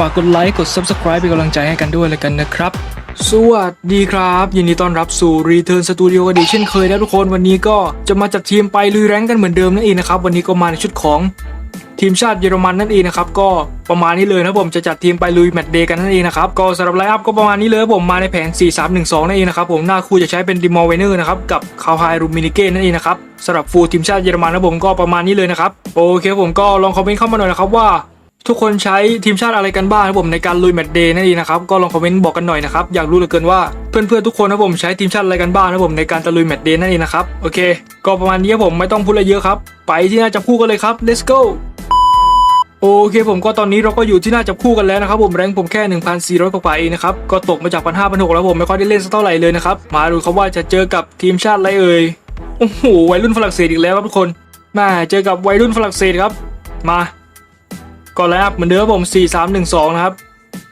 ฝากกดไลค์กด Subscribe เป็นกำลังใจให้กันด้วยเลยกันนะครับ สวัสดีครับ ยินดีต้อนรับสู่ Return Studio กันอีกเช่นเคยนะทุกคนวันนี้ก็จะมาจัดทีมไปลุยแรงกันเหมือนเดิมนั่นเองนะครับ วันนี้ก็มาในชุดของทีมชาติเยอรมันนั่นเองนะครับก็ประมาณนี้เลยนะผมจะจัดทีมไปลุยแมตช์เดย์กันนั่นเองนะครับก็สำหรับไลน์อัพก็ประมาณนี้เลยผมมาในแผน 4-3-1-2 นั่นเองนะครับผมหน้าคู่จะใช้เป็นดิมอลเวเนอร์นะครับกับคาวไฮรูมินิเก้นั่นเองนะครับสำหรับฟูลทีมชาติเยอรมันนะผมก็ประมาณนี้เลยนะครับโอเคผมก็ลองคอมเมนต์เข้ามาหน่อยนะครับว่า ทุกคนใช้ทีมชาติอะไรกันบ้างครับผมในการลุยแมตช์เดย์นั่นเองนะครับก็ลองคอมเมนต์บอกกันหน่อยนะครับอยากรู้เหลือเกินว่าเพื่อนๆทุกคนนะผมใช้ทีมชาติอะไรกันบ้างนะผมในการตะลุยแมตช์เดย์นั่นเองนะครับโอเค ก็ประมาณนี้ครับผมไม่ต้องพูดอะไรเยอะครับ ไปที่น่าจับคู่กันเลยครับ let's go โอเคผมก็ตอนนี้เราก็อยู่ที่หน่าจับคู่กันแล้วนะครับผมแรงค์ผมแค่ 1,400 กว่าๆเองนะครับ ก็ตกมาจาก1,500 1,600แล้วผมไม่ค่อยได้เล่นสักเท่าไหร่เลยนะครับ มาดูครับว่าจะเจอกับทีมชาติอะไรเอ่ยโอ้โหวัยรุ่นฝรั่งเศสอีกแล้วครับทุกคนมาเจอกับวัยรุ่นฝรั่งเศสครับ มา ก่อนแล้วครับเหมือนเดิมผม 4 3 1 2 นะครับ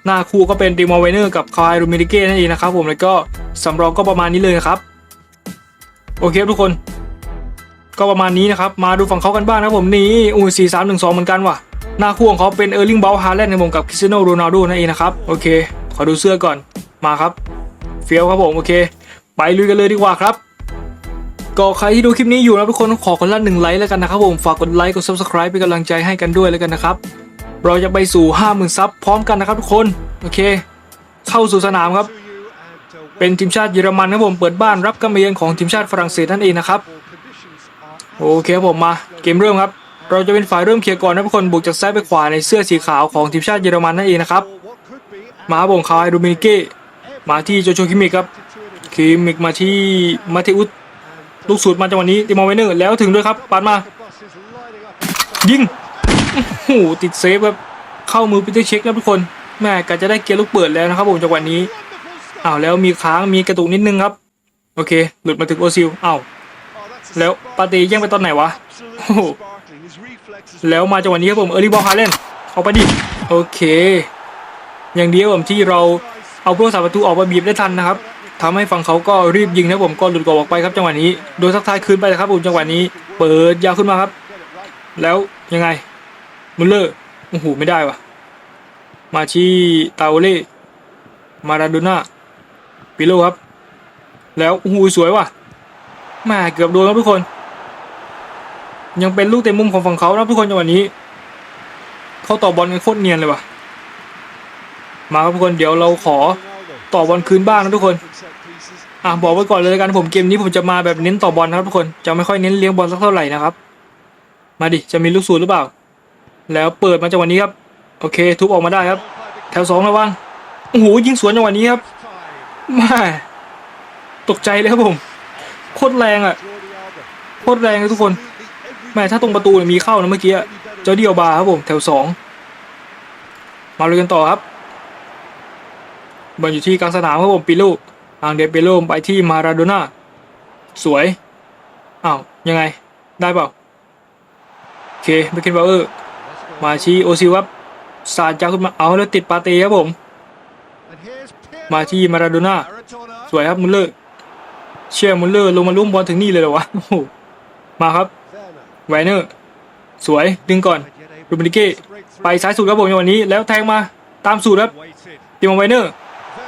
หน้าคู่ก็เป็นดิมอลเวเนอร์กับคายรูมินิเก้นั่นเองนะครับผมแล้วก็สำรองก็ประมาณนี้เลยนะครับ โอเคทุกคน ก็ประมาณนี้นะครับ มาดูฝั่งเขากันบ้างนะผมนี่อู้สี่สามหนึ่งสองเหมือนกันว่ะ หน้าคู่ของเขาเป็นเออร์ลิงเบลฮาร์แลนด์ในวงกับคริสเตียโนโรนัลโดนั่นเองนะครับ โอเค ขอดูเสื้อก่อนมาครับเฟี้ยวครับผมโอเค ไปลุยกันเลยดีกว่าครับก็ใครที่ดูคลิปนี้อยู่นะทุกคนขอคนละหนึ่งไลค์แล้วกันนะครับผม ฝากกดไลค์กด subscribe เป็นกำลังใจให้กันด้วยแล้วกันนะครับ เราจะไปสู่50,000ซับพร้อมกันนะครับทุกคนโอเค เข้าสู่สนามครับ เป็นทีมชาติเยอรมันครับผมเปิดบ้านรับการมาเยือนของทีมชาติฝรั่งเศสนั่นเองนะครับโอเคครับผมมาเกมเริ่มครับ เราจะเป็นฝ่ายเริ่มเคลียร์ก่อนนะทุกคนบุกจากซ้ายไปขวาในเสื้อสีขาวของทีมชาติเยอรมันนั่นเองนะครับมาบผมคาวไอรูมินิเก้มาที่โจโชคิมิกครับคิมิกมาที่มาเทอุสลูกสูตรมาจังหวะนี้ติมอลเวเนอร์แล้วถึงด้วยครับปาดมา ยิง โอ้โหติดเซฟครับเข้ามือปีเตอร์เช็คนะทุกคนแม่กะจะได้เกียร์ลูกเปิดแล้วนะครับผมจังหวะนี้อ้าวแล้วมีค้างมีกระตุกนิดนึงครับ โอเค หลุดมาถึงโอซิลอ้าวแล้วปาเตแย่งไปตอนไหนวะโอ้โหแล้วมาจังหวะนี้ครับผมเออร์ลี่บอลฮาเลนเอาไปดิโอเค อย่างเดียวผมที่เราเอาผู้รักษาประตูออกมาบีบได้ทันนะครับทำให้ฝั่งเขาก็รีบยิงนะผมก็หลุดกรอบออกไปครับจังหวะนี้ โดนทักทายคืนไปนะครับผมจังหวะนี้ เปิดยาวขึ้นมาครับ แล้วยังไง มุลเลอร์โอ้โหไม่ได้วะมาที่ตาโอเล่มาราโดน่าปิโลครับ แล้วโอ้โหสวยว่ะม่เกือบโดนครับทุกคน ยังเป็นลูกเต็มมุมของฝั่งเขานะทุกคนจังหวะนี้เขาต่อบอลกันโคตรเนียนเลยว่ะ มาครับทุกคนเดี๋ยวเราขอต่อบอลคืนบ้างนะทุกคนอะบอกไว้ก่อนเลยกันผมเกมนี้ผมจะมาแบบเน้นต่อบอลนะครับทุกคนจะไม่ค่อยเน้นเลี้ยงบอลสักเท่าไหร่นะครับ มาดิจะมีลูกสูตรหรือเปล่า แล้วเปิดมาจังหวะนี้ครับ โอเค ทุบออกมาได้ครับ แถวสองระวังโอ้โหยิงสวนจังหวะนี้ครับม่ตกใจเลยครับผมโคตรแรงอะโคตรแรงเลยทุกคนแม่ถ้าตรงประตูมีเข้านะเมื่อกี้เจ้าเดียวบาครับผมแถวสองมาเลยกันต่อครับบอลอยู่ที่กลางสนามครับผมปิโลทางเดเปโลไปที่มาราโดน่าสวยอ้าวยังไงได้เปล่าโอเคเบคเคนบาเออร์ มาชีโอซิลครับสาดยาขึ้นมาเอาแล้วติดปาเต้ครับผม มาที่มาราโดน่าสวยครับมุลเลอร์เชื่อมุลเลอร์ลงมาลุ้มบอลถึงนี่เลยเหรอวะมาครับไวเนอร์สวยดึงก่อนรูบินิเก้ไปซ้ายสุดครับผมจังหวะนี้ แล้วแทงมาตามสูตรครับตีมองไวเนอร์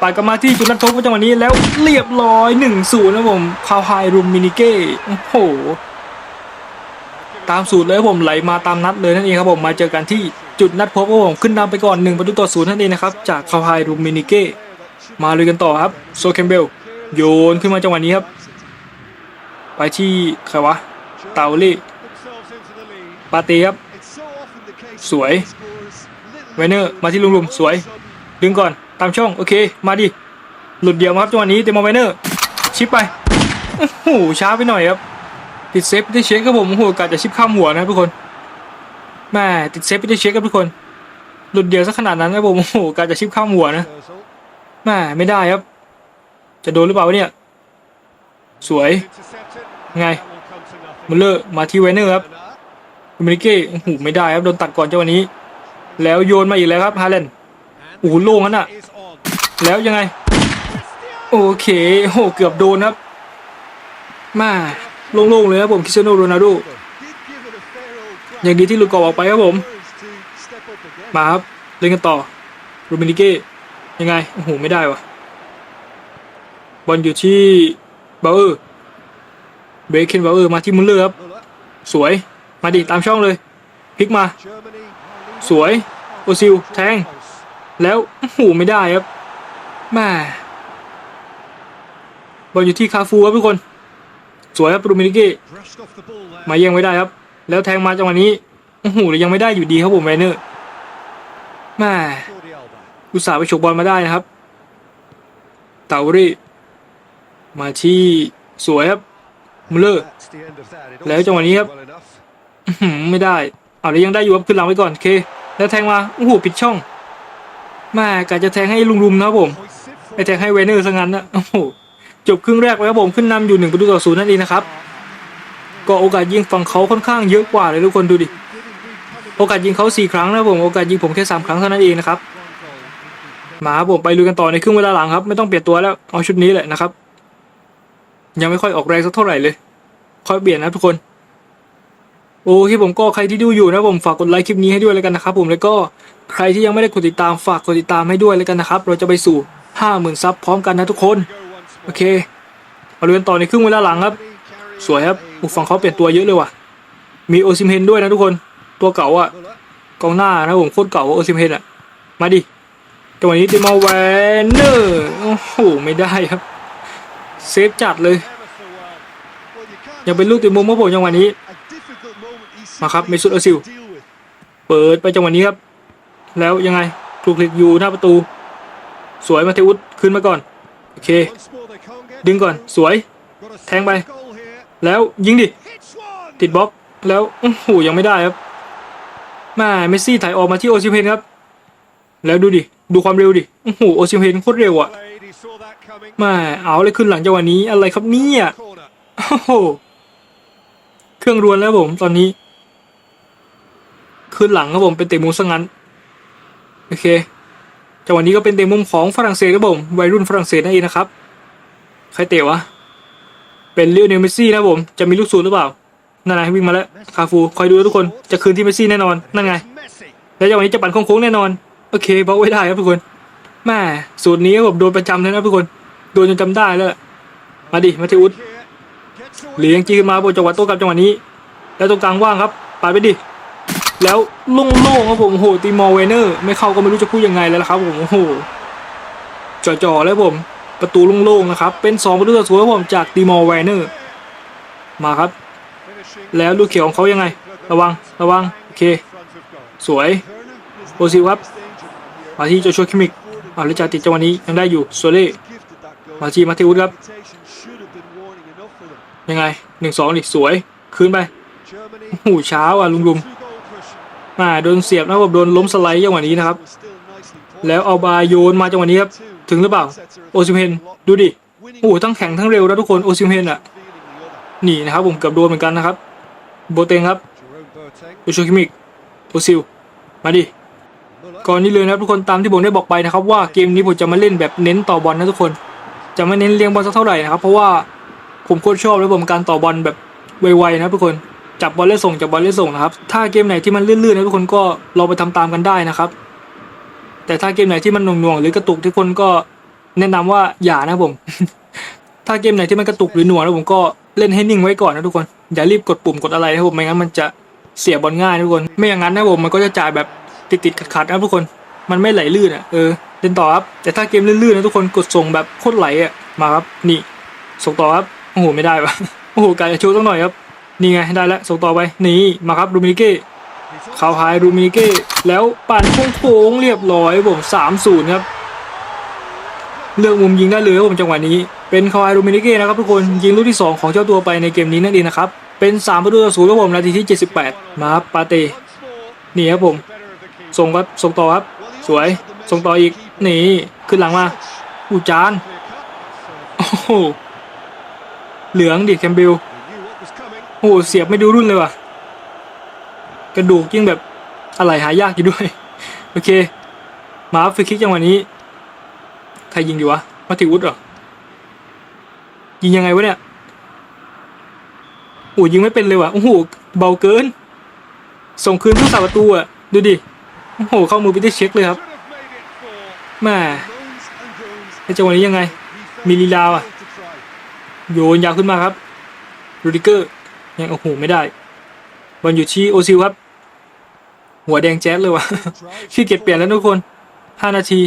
ปาดกลับมาที่จุดนัดพบจังหวะนี้แล้วเรียบร้อย1นศูนย์นะผมคาวไฮรูมินิเก้โอ้โห ตามสูตรเลยผมไหลมาตามนัดเลยนั่นเองครับผมมาเจอกันที่จุดนัดพบครับผมขึ้นนำไปก่อน1ประตูต่อศูนย์นั่นเองนะครับจากคาวไฮรูมินิเก้มาเลยกันต่อครับโซเคมเบลโยนขึ้นมาจังหวะนี้ครับ ไปที่ใครวะเตาเล่ปาเต้ครับ สวยไวเนอร์มาที่ลุมๆสวย ดึงก่อนตามช่องโอเค มาดิหลุดเดียวครับจังหวะนี้เตมอไวเนอร์ชิปไปโอ้โหช้าไปหน่อยครับ ติดเซฟได้เช็คครับผมโอ้โหกาจะชิปข้ามหัวนะทุกคนแม่ติดเซฟได้เช็คครับทุกคน หลุดเดียวซะขนาดนั้นครับผมโอ้โหกาจะชิปข้ามหัวนะแม่ไม่ได้ครับ จะโดนหรือเปล่าเนี่ย สวยไงมุลเลอร์มาที่ไวเนอร์ครับอเมริเก้โอ้โหไม่ได้ครับโดนตัดก่อนเจ้าวันนี้ แล้วโยนมาอีกแล้วครับฮาเลนโอ้โหโล่งนั่นอะแล้วยังไง โอเคโอ้โหเกือบโดนครับมา โล่งๆเลยครับผมคริสเตียโนโรนัลโดอย่างดีที่ลุดกอบออกไปครับผม มาครับ เล่นกันต่อรูมินิเก้ยังไง โอ้โห ไม่ได้วะบอลอยู่ที่เบลเออร์เบรเคนเบลเออร์มาที่มุลเลอร์ครับ สวยมาดิตามช่องเลยพลิกมา สวย โอซิล แทง แล้วโอ้โหไม่ได้ครับแม่บอลอยู่ที่คาฟูครับทุกคน สวยครับรูมินิเก้มาแย่งไม่ได้ครับ แล้วแทงมาจังหวะนี้โอ้โหยังไม่ได้อยู่ดีครับผมแมนเนอร์แม่อุตส่าห์ไปฉกบอลมาได้นะครับเตารีมาที่สวยครับมุลเลอร์แล้วจังหวะนี้ครับไม่ได้เอาแล้วยังได้อยู่ครับขึ้นหลังไว้ก่อนโอเค แล้วแทงมาโอ้โหปิดช่องแม่กะจะแทงให้ลุงรุมนะครับผมไปแทงให้เวเนอร์ซะงั้นนะโอ้โห จบครึ่งแรกไปครับผมขึ้นนำอยู่หนึ่งประตูต่อศูนย์นั่นเองนะครับก็โอกาสยิงฝั่งเขาค่อนข้างเยอะกว่าเลยทุกคนดูดิโอกาสยิงเขาสี่ครั้งนะผมโอกาสยิงผมแค่สามครั้งเท่านั้นเองนะครับมาครับผมไปลุยกันต่อในครึ่งเวลาหลังครับไม่ต้องเปลี่ยนตัวแล้วเอาชุดนี้แหละนะครับ ยังไม่ค่อยออกแรงสักเท่าไหร่เลยค่อยเปลี่ยนนะทุกคนโอเคผมก็ใครที่ดูอยู่นะผมฝากกดไลค์คลิปนี้ให้ด้วยแล้วกันนะครับผมแล้วก็ใครที่ยังไม่ได้กดติดตามฝากกดติดตามให้ด้วยแล้วกันนะครับ เราจะไปสู่ห้าหมื่นซับพร้อมกันนะทุกคน อเคมาดูกันต่อในครึ่งเวลาหลังครับ สวยครับอุฝั่งเขาเปลี่ยนตัวเยอะเลยว่ะ มีโอซิมเฮนด้วยนะทุกคน ตัวเก่าอะกองหน้านะผมโคตรเก่าโอซิมเฮนอะ มาดิจังหวะนี้ติมาแวนเนอร์โอ้โหไม่ได้ครับ เซฟจัดเลย ยังเป็นลูกติมุมครับผมจังหวะนี้ มาครับเมซุตโอซิล เปิดไปจังหวะนี้ครับ แล้วยังไงคลุกคลิกอยู่หน้าประตู สวยมาเทวุฒขึ้นมาก่อน โอเค ดึงก่อนสวย แทงไป แล้วยิงดิ ติดบล็อกแล้วโอ้โหยังไม่ได้ครับแม่เมสซี่ถ่ายออกมาที่โอซิเฮนครับ แล้วดูดิ ดูความเร็วดิโอ้โหโอซิมเฮนโคตรเร็วอะแม่เอาเลยขึ้นหลังจังหวะนี้อะไรครับเนี่ยโอ้โหเครื่องรวนแล้วผมตอนนี้ ขึ้นหลังครับผมเป็นเตะมุมซะงั้นโอเคจังหวะนี้ก็เป็นเตะมุมของฝรั่งเศสครับผมวัยรุ่นฝรั่งเศสนั่นเองนะครับ ใครเตะวะ เป็นเลียวเนลเมสซี่นะผม จะมีลูกสูตรหรือเปล่า นั่นไงวิ่งมาแล้ว คาฟู คอยดูทุกคน จะคืนที่เมสซี่แน่นอน นั่นไง แล้วจังหวะนี้จะปั่นโค้งๆแน่นอน โอเคบล็อกไว้ได้ครับทุกคน แม่สูตรนี้ครับผมโดนประจำเลยนะทุกคน โดนจนจำได้แล้ว มาดิ มาเทอุสเหลียงจีขึ้นมาบนจังหวะโต้กลับจังหวะนี้ แล้วตรงกลางว่างครับปาดไปดิ แล้วโล่งครับผมโอ้โหตีมอลเวเนอร์ ไม่เข้าก็ไม่รู้จะพูดยังไงแล้วละครับผม โอ้โหจ่อๆแล้วผม ประตูโล่งๆนะครับ เป็น 2 ประตูต่อศูนย์ครับผมจากตีมอลเวเนอร์ มาครับ แล้วลูกเขียวของเขายังไง ระวังระวังโอเค สวยโอซิลครับมาที่โจชัวคิมิกเอาลิจาติดจังหวะนี้ยังได้อยู่โซเล่มาที่มาเทอุสครับยังไงหนึ่งสองดิสวยคืนไปโอ้โหเช้าอะลุงลุมมาโดนเสียบนะครับโดนล้มสไลด์จังหวะนี้นะครับ แล้วเอาบาโยนมาจังหวะนี้ครับ ถึงหรือเปล่า โอซิมเฮนดูดิโอ้โหทั้งแข็งทั้งเร็วนะทุกคนโอซิมเฮนอะหนีนะครับผมเกือบโดนเหมือนกันนะครับ โบเตงครับโอชูคิมิกโอซิลมาดิก่อนนี้เลยนะครับทุกคนตามที่ผมได้บอกไปนะครับว่าเกมนี้ผมจะมาเล่นแบบเน้นต่อบอลนะทุกคน จะไม่เน้นเลี้ยงบอลสักเท่าไหร่นะครับเพราะว่าผมโคตรชอบเลยผมการต่อบอลแบบไวๆนะครับทุกคนจับบอลเล่นส่งจับบอลเล่นส่งนะครับถ้าเกมไหนที่มันเลื่อนๆนะทุกคนก็ลองไปทำตามกันได้นะครับ แต่ถ้าเกมไหนที่มันหน่วงๆหรือกระตุกทุกคนก็แนะนำว่าอย่านะผม ถ้าเกมไหนที่มันกระตุกหรือหน่วงแล้วผมก็เล่นให้นิ่งไว้ก่อนนะทุกคน อย่ารีบกดปุ่มกดอะไรนะผมไม่งั้นมันจะเสียบอลง่ายนะทุกคน ไม่อย่างนั้นนะผมมันก็จะจ่ายแบบติดๆขัดๆนะทุกคน มันไม่ไหลลื่นอะเออเล่นต่อครับแต่ถ้าเกมลื่นๆนะทุกคนกดส่งแบบโคตรไหลอะมาครับนี่ส่งต่อครับโอ้โหไม่ได้วะโอ้โหกายจะโชว์สักหน่อยครับนี่ไงได้แล้วส่งต่อไปนี่มาครับรูมินิเก้ ข่าวหายรูมิเก้แล้วปั่นโค้งเรียบร้อยผมสามศูนย์ครับ เลือกมุมยิงได้เลยครับผมจังหวะนี้ เป็นคาวายรูมิเก้นะครับทุกคนยิงลูกที่ 2 ของเจ้าตัวไปในเกมนี้นั่นเองนะครับ เป็น3ประตูต่อศูนย์ครับผมนาทีที่ 78 มาครับปาเต้นี่ครับผมส่งครับส่งต่อครับ สวยส่งต่ออีกนี่ขึ้นหลังมาอูจานโอ้โหเหลืองดิแคมเบลโอ้โหเสียบไม่ดูรุ่นเลยว่ะ กระดูกยิ่งแบบอะไรหายากอยู่ด้วย โอเค มาฟรีคิกจังหวะนี้ ใครยิงดีวะมาติวุฒเหรอ ยิงยังไงวะเนี่ยโอ้ยิงไม่เป็นเลยว่ะโอ้โหเบาเกิน ส่งคืนผู้สาประตูอะ ดูดิโอ้โหเข้ามือไปได้เช็คเลยครับแม่ในจังหวะนี้ยังไง มีลีลาอะ โยนยาวขึ้นมาครับรูดิเกอร์ ยังโอ้โหไม่ได้บอลอยู่ที่โอซิลครับ หัวแดงแจ๊ดเลยวะขี้เกียจเปลี่ยนแล้วทุกคนห้านาที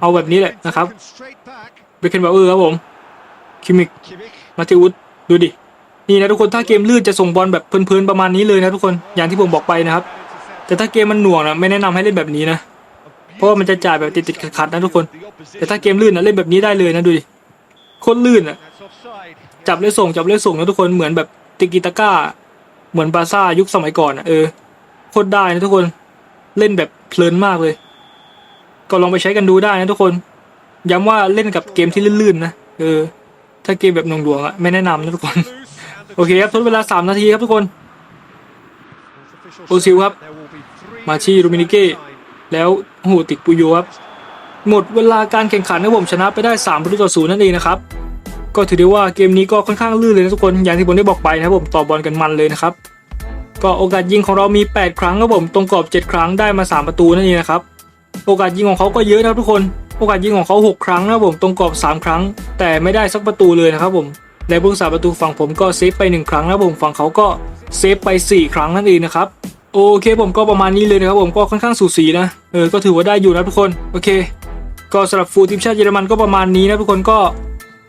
เอาแบบนี้แหละนะครับเบคเคนบาเออร์ครับผม คิมิก มาติวุฒดูดิ นี่นะทุกคนถ้าเกมลื่นจะส่งบอลแบบเพลินๆประมาณนี้เลยนะทุกคนอย่างที่ผมบอกไปนะครับ แต่ถ้าเกมมันหน่วงนะไม่แนะนำให้เล่นแบบนี้นะเพราะว่ามันจะจ่ายแบบติดๆขัดๆนะทุกคน แต่ถ้าเกมลื่นนะเล่นแบบนี้ได้เลยนะดูดิโคตรลื่นอะจับเลยส่งจับเลยส่งนะทุกคนเหมือนแบบติกิตาก้าเหมือนบาร์ซ่ายุคสมัยก่อนอะเออ โคตรได้นะทุกคนเล่นแบบเพลินมากเลย ก็ลองไปใช้กันดูได้นะทุกคน ย้ำว่าเล่นกับเกมที่ลื่นๆนะเออ ถ้าเกมแบบหน่วงๆอะไม่แนะนำนะทุกคน โอเคครับทดเวลา3นาทีครับทุกคนโอซิลครับ มาที่โรมินิเก้แล้วโหติดปุยโยครับหมดเวลาการแข่งขันนะผมชนะไปได้3ประตูต่อศูนย์นั่นเองนะครับก็ถือได้ว่าเกมนี้ก็ค่อนข้างลื่นเลยนะทุกคนอย่างที่ผมได้บอกไปนะครับผมต่อบอลกันมันเลยนะครับ ก็โอกาสยิงของเรามี 8 ครั้งครับผมตรงกรอบ 7 ครั้งได้มา 3 ประตูนั่นเองนะครับโอกาสยิงของเขาก็เยอะนะครับทุกคนโอกาสยิงของเขา 6 ครั้งนะครับผมตรงกรอบ 3 ครั้ง แต่ไม่ได้สักประตูเลยนะครับผมและผู้รักษาประตูฝั่งผมก็เซฟไป 1 ครั้งนะครับผมฝั่งเขาก็เซฟไป 4 ครั้งนั่นเองนะครับโอเคผมก็ประมาณนี้เลยนะครับผมก็ค่อนข้างสูสีนะเออก็ถือว่าได้อยู่นะทุกคนโอเค ก็สำหรับฟูลทีมชาติเยอรมันก็ประมาณนี้นะทุกคนก็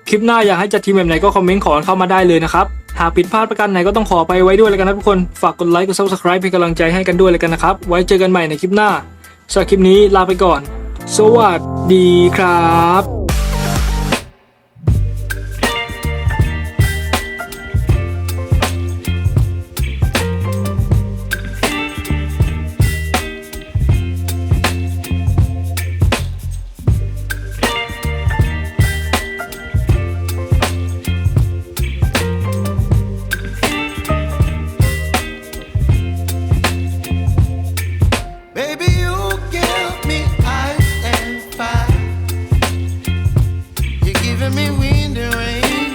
คลิปหน้าอยากให้จัดทีมแบบไหนก็คอมเมนต์ขอเข้ามาได้เลยนะครับ หากผิดพลาดประการไหนก็ต้องขอไปไว้ด้วยแล้วกันนะทุกคน ฝากกดไลค์กด subscribe เป็นกำลังใจให้กันด้วยเลยกันนะครับ ไว้เจอกันใหม่ในคลิปหน้าสำหรับคลิปนี้ลาไปก่อน สวัสดีครับ